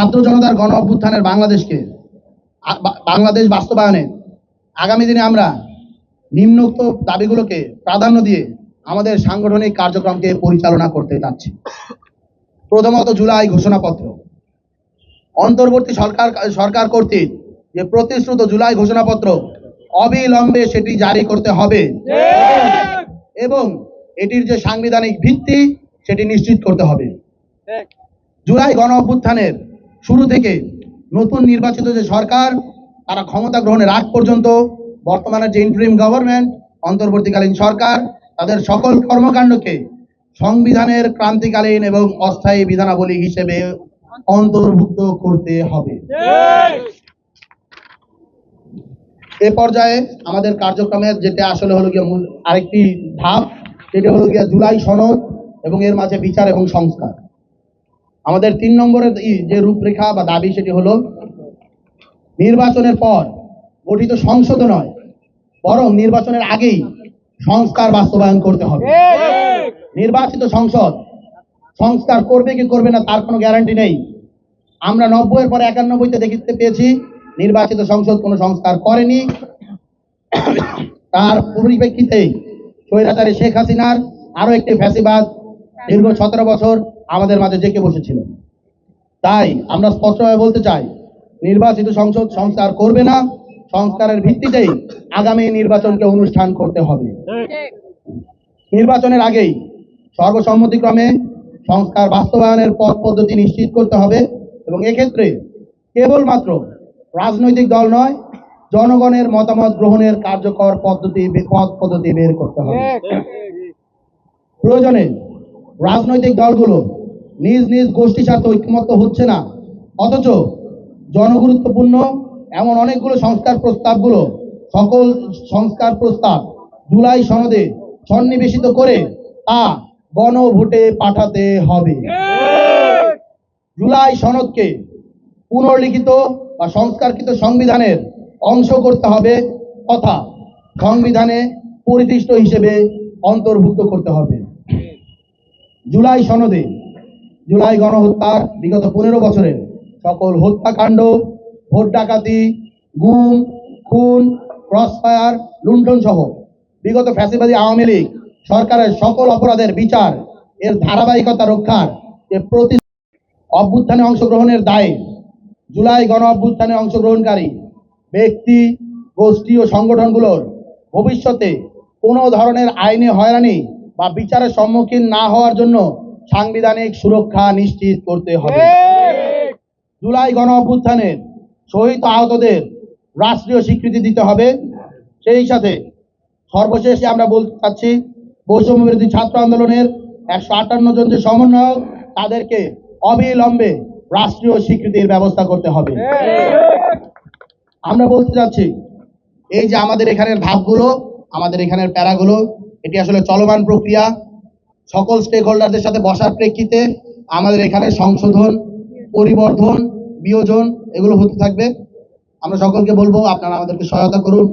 ছাত্র জনতার গণ অভ্যুত্থানের বাংলাদেশকে বাংলাদেশ বাস্তবায়নে আগামী দিনে আমরা নিম্নোক্ত দাবিগুলোকে প্রাধান্য দিয়ে আমাদের সাংগঠনিক কার্যক্রমকে পরিচালনা করতে যাচ্ছি। প্রথমত জুলাই ঘোষণাপত্র। অন্তর্বর্তী সরকার সরকার কর্তৃক যে প্রতিশ্রুত জুলাই ঘোষণাপত্র অবিলম্বে সেটি জারি করতে হবে এবং এটির যে সাংবিধানিক ভিত্তি সেটি নিশ্চিত করতে হবে। জুলাই গণ অভ্যুত্থানের শুরু থেকে নতুন নির্বাচিত যে সরকার, তারা ক্ষমতা গ্রহণের আগ পর্যন্ত বর্তমানের যে ইন্টারিম গভর্নমেন্ট অন্তর্বর্তীকালীন সরকার, তাদের সকল কর্মকাণ্ডকে সংবিধানের ক্রান্তিকালীন এবং অস্থায়ী বিধানাবলী হিসেবে অন্তর্ভুক্ত করতে হবে। এ পর্যায়ে আমাদের কার্যক্রমের যেটা আসলে হলো গিয়ে মূল আরেকটি ধাপ, সেটা হলো গিয়ে জুলাই সনদ এবং এর মাঝে বিচার এবং সংস্কার। আমাদের তিন নম্বরের যে রূপরেখা বা দাবি সেটি হলো, নির্বাচনের পর গঠিত সংসদ নয়, বরং নির্বাচনের আগেই সংস্কার বাস্তবায়ন করতে হবে। নির্বাচিত সংসদ সংস্কার করবে কি করবে না তার কোনো গ্যারান্টি নেই। আমরা নব্বইয়ের পরে একানব্বইতে দেখতে পেয়েছি, নির্বাচিত সংসদ কোনো সংস্কার করেনি। তার পরিপ্রেক্ষিতে স্বৈরাচারী শেখ হাসিনার আরও একটি ফ্যাসিবাদ দীর্ঘ সতেরো বছর আমাদের মাঝে জেঁকে বসেছিল। তাই আমরা স্পষ্টভাবে বলতে চাই নির্বাচিত সংসদ সংস্কার করবে না সংস্কারের ভিত্তিতেই আগামী নির্বাচনকে অনুষ্ঠান করতে হবে। নির্বাচনের আগেই সর্বসম্মতিক্রমে সংস্কার বাস্তবায়নের পথ পদ্ধতি নিশ্চিত করতে হবে এবং এক্ষেত্রে কেবলমাত্র রাজনৈতিক দল নয় জনগণের মতামত গ্রহণের কার্যকর পদ্ধতি পথ পদ্ধতি বের করতে হবে। প্রয়োজনে রাজনৈতিক দলগুলো নিজ নিজ গোষ্ঠীর সাথে ঐক্যমত্য হচ্ছে না। অথচ জনগুরুত্বপূর্ণ এমন অনেকগুলো সংস্কার প্রস্তাবগুলো, সকল সংস্কার প্রস্তাব জুলাই সনদে সন্নিবেশিত করে তা গণভোটে পাঠাতে হবে। জুলাই সনদকে পুনর্লিখিত বা সংস্কারকৃত সংবিধানের অংশ করতে হবে, তথা সংবিধানে পরিদৃষ্ট হিসেবে অন্তর্ভুক্ত করতে হবে। জুলাই সনদে জুলাই গণহত্যার বিগত পনেরো বছরের সকল হত্যাকাণ্ড, ভোট ডাকাতি, গুম, খুন, ক্রসফায়ার, লুণ্ঠন সহ বিগত ফ্যাসিবাদী আওয়ামী লীগ সরকারের সকল অপরাধের বিচার, এর ধারাবাহিকতা রক্ষার যে প্রতি অভ্যুত্থানে অংশগ্রহণের দায়ে জুলাই গণ অভ্যুত্থানে অংশগ্রহণকারী ব্যক্তি, গোষ্ঠী ও সংগঠনগুলোর ভবিষ্যতে কোনো ধরনের আইনে হয়রানি বা বিচারের সম্মুখীন না হওয়ার জন্য সাংবিধানিক সুরক্ষা নিশ্চিত করতে হবে। জুলাই গণ অভ্যুত্থানের শহীদ আহতদের রাষ্ট্রীয় স্বীকৃতি দিতে হবে। সেই সাথে সর্বশেষে আমরা বলতে চাচ্ছি বৈষম্য বিরোধী ছাত্র আন্দোলনের একশো আটান্ন জন যে সমন্বয়ক তাদেরকে অবিলম্বে রাষ্ট্রীয় স্বীকৃতির ব্যবস্থা করতে হবে। আমরা বলতে চাচ্ছি এই যে আমাদের এখানের ধাপগুলো আমাদের এখানের প্যারাগুলো এটি আসলে চলমান প্রক্রিয়া। সকল স্টেক হোল্ডারদের সাথে বসার প্রেক্ষিতে আমাদের এখানে সংশোধন, পরিবর্ধন, বিয়োজন এগুলো হতে থাকবে। আমরা সকলকে বলব আপনারা আমাদেরকে সহায়তা করুন।